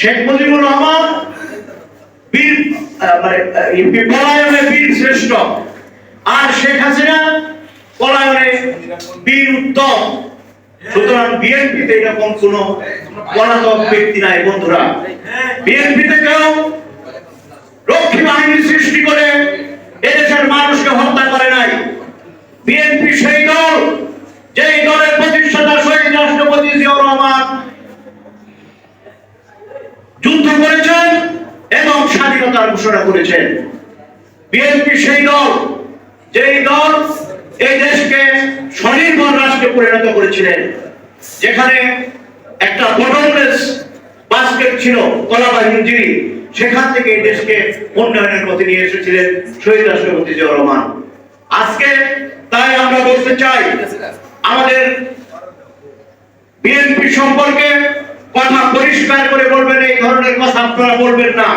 শেখ মুজিবুর রহমান, বীর মানে পলায়নে বীর শ্রেষ্ঠ। আর শেখ হাসিনা পলায়নে বীর উত্তম। সুতরাং বিএনপিতে এরকম কোন পলাতক ব্যক্তি নাই, বন্ধুরা। বিএনপিতে কেউ রক্ষী বাহিনী সৃষ্টি করে এদেশের মানুষকে হত্যা করে নাই বিএনপি সেই দল যেই দলের প্রতিষ্ঠাতা শহীদ রাষ্ট্রপতি জিয়াউর রহমান যুদ্ধ করেছেন এবং স্বাধীনতার ঘোষণা করেছেন। বিএনপি সেই দল, যেই দল এই দেশকে স্বনির্ভর রাষ্ট্রে পরিণত করেছিলেন, যেখানে একটা বটমলেস বাস্কেট ছিল কলাবাহিনী যিনি সেখান থেকে এই দেশকে উন্নয়নের পথে নিয়ে এসেছিলেন শহীদ রাষ্ট্রপতি জিয়াউর রহমান। আজকে তাই আমরা বলতে চাই, আমাদের বিএনপি সম্পর্কে বলবেন, এই ধরনের কথা আপনারা বলবেন না।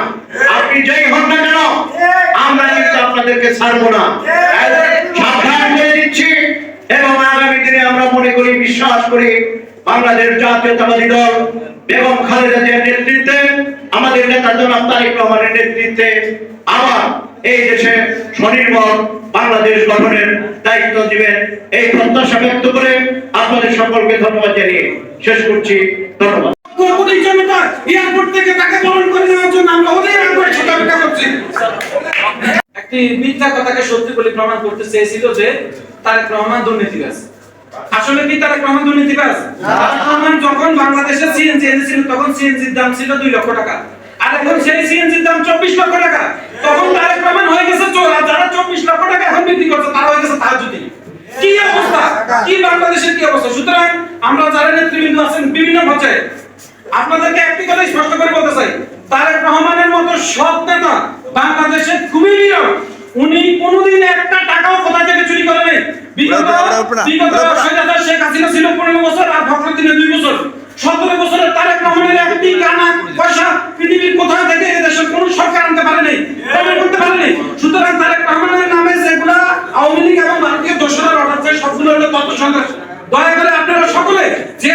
আপনি যেই হন না কেন, আমরা কিন্তু আপনাদেরকে ছাড়বো না। সাবধান করে দিচ্ছি, এবং আগামী দিনে আমরা মনে করি, বিশ্বাস করি, বাংলাদেশ জাতীয়তাবাদী দল বেগম খালেদা জিয়ার নেতৃত্বে, আমাদের নেতা জনাব তারেক রহমানের নেতৃত্বে আবার এই দেশে স্বনির্ভর বাংলাদেশ গঠনের দায়িত্ব দিবেন। এই প্রত্যাশা ব্যক্ত করে আপনাদের সকলকে ধন্যবাদ জানিয়ে শেষ করছি। ধন্যবাদ। এয়ারপোর্ট থেকে তাকে বরণ করে নেওয়ার জন্য আমরা আগ্রহের সাথে অপেক্ষা করছি। একটি মিথ্যা কথাকে সত্যি বলে প্রমাণ করতে চেয়েছিল যে তারেক রহমান দুর্নীতিবাজ। আসলে কি তারেক রহমান দুর্নীতিবাজ? রহমান যখন বাংলাদেশে সিএনজি এনেছিল তখন সিএনজির দাম ছিল দুই লক্ষ টাকা। আর এখন সেই সিএনজির দাম চব্বিশ লক্ষ টাকা। তখন তারেক রহমান হয়ে গেছে চোর আর যারা চব্বিশ লক্ষ টাকা এখন বিক্রি করছে তারা হয়ে গেছে তাহাজুদি কি অবস্থা? কি বাংলাদেশের কি অবস্থা? সুতরাং আমরা যারা নেতৃবৃন্দ আছেন বিভিন্ন পর্যায়ে আপনাদেরকে একটি কথাই স্পষ্ট করে বলতে চাই। তারেক রহমানের মতো সৎ নেতা বাংলাদেশে খুবই বিরল উনি কোনোদিন একটা টাকাও কোথা থেকে চুরি করে নেই। বিগত বিগত শেখ হাসিনা ছিল পনেরো বছর আর ফখরুদ্দিনের দুই বছর। সতেরো বছরের তারেক রহমানের একটি কানা পয়সা পৃথিবীর কোথাও থেকে এদেশের কোনো সরকার আনতে পারেনি প্রমাণ করতে পারেনি। সুতরাং তারেক রহমানের নামে যেগুলা আওয়ামী লীগ এবং ভারতীয় অর্ডার করে সবগুলো হলো তথ্য সন্ত্রাস দয়া করে আপনারা সকলে যে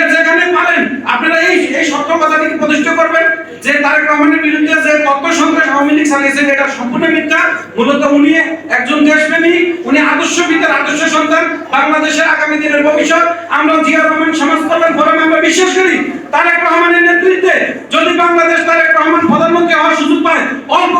কথাটিকে প্রতিষ্ঠা করবেন, যে তারেক রহমানের বিরুদ্ধে যে সন্ত্রাস আওয়ামী লীগ চালিয়েছেন এটা সম্পূর্ণ মিথ্যা। মূলত উনি একজন দেশপ্রেমী, উনি আদর্শবিদের আদর্শ সন্তান বাংলাদেশের আগামী দিনের ভবিষ্যৎ। আমরা জিয়া রহমান সমাজ কল্যাণ ফোরামে আমরা বিশ্বাস করি, তারেক রহমানের নেতৃত্বে যদি বাংলাদেশ তারেক রহমান প্রধানমন্ত্রী হওয়ার সুযোগ পায়, অল্প